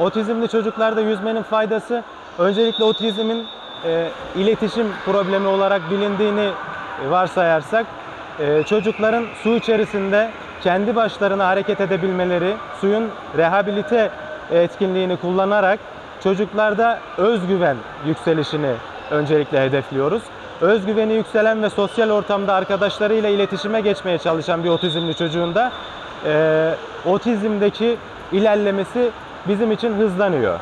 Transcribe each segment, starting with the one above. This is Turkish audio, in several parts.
otizmli çocuklarda yüzmenin faydası öncelikle otizmin e, iletişim problemi olarak bilindiğini varsayarsak e, çocukların su içerisinde kendi başlarına hareket edebilmeleri, suyun rehabilite etkinliğini kullanarak çocuklarda özgüven yükselişini öncelikle hedefliyoruz. Özgüveni yükselen ve sosyal ortamda arkadaşlarıyla iletişime geçmeye çalışan bir otizmli çocuğun da e, otizmdeki ilerlemesi bizim için hızlanıyor.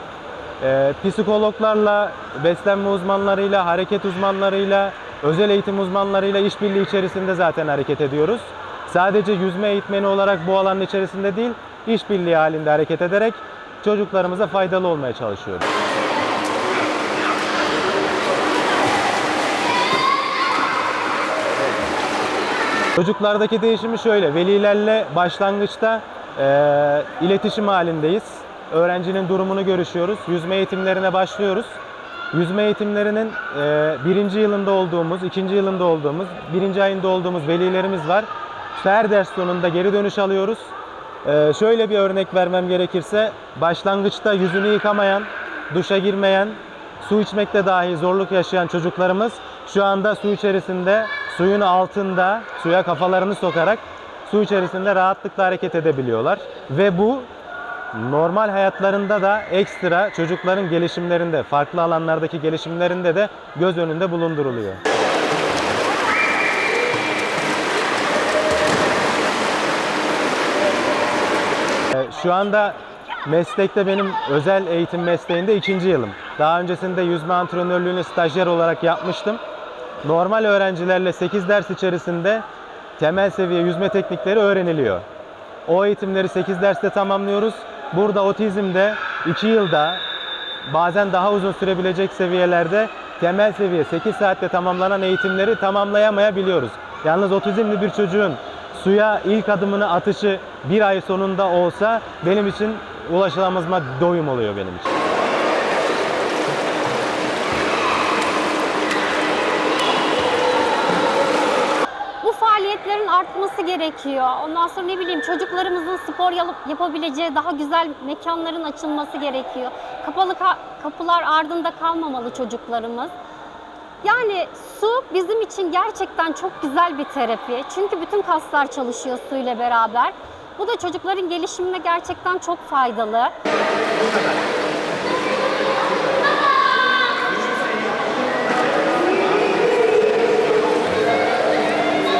E, psikologlarla, beslenme uzmanlarıyla, hareket uzmanlarıyla, özel eğitim uzmanlarıyla işbirliği içerisinde zaten hareket ediyoruz. Sadece yüzme eğitmeni olarak bu alanın içerisinde değil, işbirliği halinde hareket ederek çocuklarımıza faydalı olmaya çalışıyoruz. Çocuklardaki değişimi şöyle, velilerle başlangıçta e, iletişim halindeyiz. Öğrencinin durumunu görüşüyoruz. Yüzme eğitimlerine başlıyoruz. Yüzme eğitimlerinin e, birinci yılında olduğumuz, ikinci yılında olduğumuz, birinci ayında olduğumuz velilerimiz var. İşte her ders sonunda geri dönüş alıyoruz. E, şöyle bir örnek vermem gerekirse, başlangıçta yüzünü yıkamayan, duşa girmeyen, su içmekte dahi zorluk yaşayan çocuklarımız şu anda su içerisinde, suyun altında, suya kafalarını sokarak su içerisinde rahatlıkla hareket edebiliyorlar. Ve bu normal hayatlarında da ekstra çocukların gelişimlerinde, farklı alanlardaki gelişimlerinde de göz önünde bulunduruluyor. Ee, Şu anda meslekte benim özel eğitim mesleğinde ikinci yılım. Daha öncesinde yüzme antrenörlüğünü stajyer olarak yapmıştım. Normal öğrencilerle 8 ders içerisinde temel seviye yüzme teknikleri öğreniliyor. O eğitimleri 8 derste tamamlıyoruz. Burada otizmde 2 yılda bazen daha uzun sürebilecek seviyelerde temel seviye 8 saatte tamamlanan eğitimleri tamamlayamayabiliyoruz. Yalnız otizmli bir çocuğun suya ilk adımını atışı bir ay sonunda olsa benim için ulaşılamazma doyum oluyor benim için. Artması gerekiyor. Ondan sonra ne bileyim çocuklarımızın spor yapabileceği daha güzel mekanların açılması gerekiyor. Kapalı ka- kapılar ardında kalmamalı çocuklarımız. Yani su bizim için gerçekten çok güzel bir terapi. Çünkü bütün kaslar çalışıyor suyla beraber. Bu da çocukların gelişimine gerçekten çok faydalı.